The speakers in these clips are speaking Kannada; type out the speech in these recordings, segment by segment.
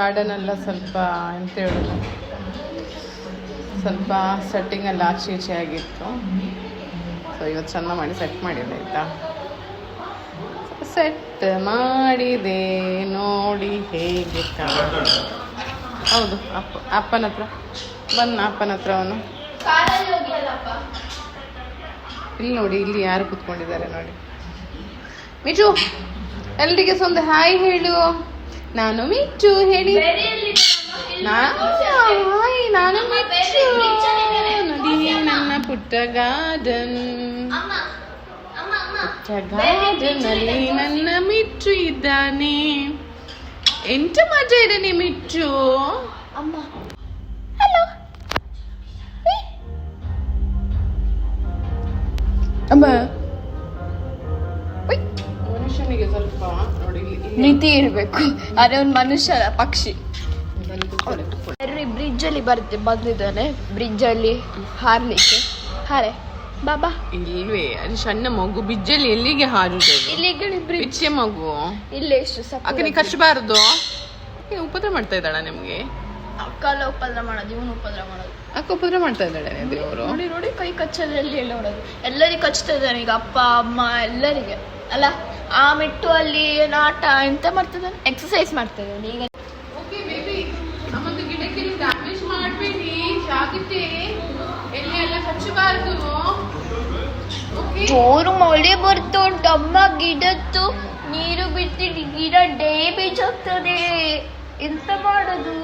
ಗಾರ್ಡನ್ ಎಲ್ಲ ಸ್ವಲ್ಪ ಎಂತ ಹೇಳೋದು? ಸ್ವಲ್ಪ ಸೆಟ್ಟಿಂಗ್ ಎಲ್ಲ ಆಚೆ ಈಚೆ ಆಗಿತ್ತು. ಸೊ ಇವತ್ತು ಚೆಂದ ಮಾಡಿ ಸೆಟ್ ಮಾಡಿದೆ, ಆಯಿತಾ? ಸೆಟ್ ಮಾಡಿದೆ, ನೋಡಿ ಹೇಗೆ ಹೌದು, ಅಪ್ಪ, ಅಪ್ಪನ ಹತ್ರ. ಬನ್ನ ಅಪ್ಪನ ಹತ್ರ ಅವನು. ಇಲ್ಲಿ ನೋಡಿ, ಇಲ್ಲಿ ಯಾರು ಕೂತ್ಕೊಂಡಿದ್ದಾರೆ ನೋಡಿ. ಮಿಚು ಎಲ್ರಿಗೆ ಒಂದು ಹಾಯ್ ಹೇಳು. ನಾನು ಮಿಚ್ಚು ಹೇಳಿ ನಾನು ಹಾಯ್ ನಾನು ಮಿಚ್ಚು ನೋಡಿ ನನ್ನ ಪುಟ್ಟ ಗಾರ್ಡನ್ ಅಮ್ಮ ಅಮ್ಮ ಅಮ್ಮ ಪುಟ್ಟ ಗಾರ್ಡನ್ ಅಲ್ಲಿ ನನ್ನ ಮಿಚ್ಚು ಇದ್ದಾನೆ ಎಂತ ಮಜಾ ಇದ್ದಾನೆ ಮಿಚ್ಚು ಅಮ್ಮ ಅಮ್ಮ ಮನುಷ್ಯನಿಗೆ ಸ್ವಲ್ಪ ನೋಡಿ ಇಲ್ಲಿ- ಇಲ್ಲಿ ನೀತಿ ಇರಬೇಕು. ಅದೇ ಒಂದು ಮನುಷ್ಯ ಪಕ್ಷಿ. ಬ್ರಿಡ್ಜ್ ಅಲ್ಲಿ ಬರ್ತಿ ಬಂದಿದ್ದಾನೆ. ಬ್ರಿಡ್ಜ್ ಅಲ್ಲಿ ಹಾರ್ಲಿಕ್ಕೆ. ಹಾರೆ ಬಾಬಾ. ಇಲ್ವೇ ಅದು ಸಣ್ಣ ಮಗು ಬಿಜ್ಜಲ್ಲಿ ಎಲ್ಲಿಗೆ ಹಾರುದು? ಇಲ್ಲಿಗೆ ಬ್ರಿಡ್ಜ್ ಬಿಚ್ಚೆ ಮಗು. ಇಲ್ಲಿ ಎಷ್ಟು ಅಕ್ಕ ನೀ ಕಚ್ಚಬಾರದು ಉಪದ್ರ ಮಾಡ್ತಾ ಇದ್ದಾಳ ನಿಮ್ಗೆ? ಅಕ್ಕಲ್ಲ ಉಪದ್ರ ಮಾಡೋದು ಇವನು ಉಪದ್ರ ಮಾಡೋದು. ಅಕ್ಕ ಉಪದ್ರ ಮಾಡ್ತಾ ಇದ್ದಾಳೆ ದೇವರು. ನೋಡಿ ನೋಡಿ ಕೈ ಕಚ್ಚೋದ್ರಲ್ಲಿ ಎಲ್ಲ ನೋಡೋದು ಎಲ್ಲರಿಗೆ ಕಚ್ತಾ ಇದ್ದಾನೆ ಈಗ ಅಪ್ಪ ಅಮ್ಮ ಎಲ್ಲರಿಗೆ. ಅಲ್ಲ ಆ ಮೆಟ್ಟು ಅಲ್ಲಿ ಏನು ಆಟ ಎಂತ ಮಾಡ್ತಿದ್ದಾನೆ ಎಕ್ಸಸೈಸ್ ಮಾಡ್ತಾ ಇದ್ದಾನೆ ಈಗ. ಓಕೆ ಬೇಬಿ ನಮ್ಮದು ಗಿಡಕ್ಕೆ ಡ್ಯಾಮೇಜ್ ಮಾಡಬೇಡಿ. ಜಾಗ್ರತೆ. ಎಲ್ಲಿ ಎಲ್ಲ ಕಚ್ಚಬಾರ್ದು ಓಕೆ ಜೋರು ಮಳೆ ಬರ್ತಾ ಉಂಟು ಅಮ್ಮ ಗಿಡದ್ದು ನೀರು ಬಿಟ್ಟು ಗಿಡ ಡ್ಯಾಮೇಜ್ ಆಗ್ತದೆ. ಎಂತ ಮಾಡೋದು?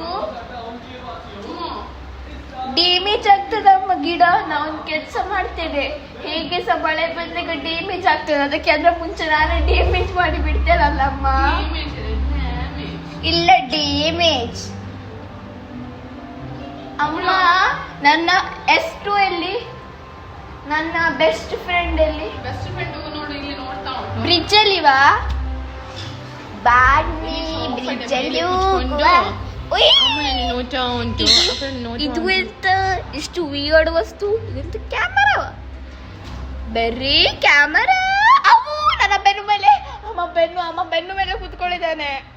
ಡ್ಯಾಮೇಜ್ ಆಗ್ತದೆ. ಅಮ್ಮ ಗಿಡ ನಾವು ಕೆಲಸ ಮಾಡ್ತೇವೆ. ಹೇಗೆ ಸಹ ಮಳೆ ಬಂದಾಗ ಡ್ಯಾಮೇಜ್ ಆಗ್ತದೆ. ಅದಕ್ಕೆ ಅದ್ರ ಮುಂಚೆ ನಾನೇ ಡ್ಯಾಮೇಜ್ ಮಾಡಿ ಬಿಡ್ತೇನಲ್ಲಮ್ಮ? ಇಲ್ಲ ಡ್ಯಾಮೇಜ್ ಅಮ್ಮ ನನ್ನ ಎಸ್ ಟು ಎಲ್ಲಿ ನನ್ನ ಬೆಸ್ಟ್ ಫ್ರೆಂಡ್ ಎಲ್ಲಿ ಬೆಸ್ಟ್ ಫ್ರೆಂಡ್ ನೋಡಿ ಇಲ್ಲಿ ನೋಡ್ತಾ ಉಂಟು. ಬ್ರಿಡ್ಜ್ ಅಲ್ಲಿವಾ ಬ್ರಿಡ್ಜ್ ಅಲ್ಲಿ ಹೋಗುವ. ಉಯ್! ಅಮ್ಮನ ನೋಡ್ತಾ ಉಂಟು. ಇದು ಎಂತ ಇಷ್ಟು ವಿಯರ್ಡ್ ವಸ್ತು? ಇದಂತೂ ಕ್ಯಾಮರಾ ಬರೀ ಕ್ಯಾಮರಾ ಅವು ನನ್ನ ಬೆನ್ನು ಮೇಲೆ, ಅಮ್ಮ ಬೆನ್ನು ಅಮ್ಮ ಬೆನ್ನು ಮೇಲೆ ಕುತ್ಕೊಂಡಿದ್ದಾನೆ.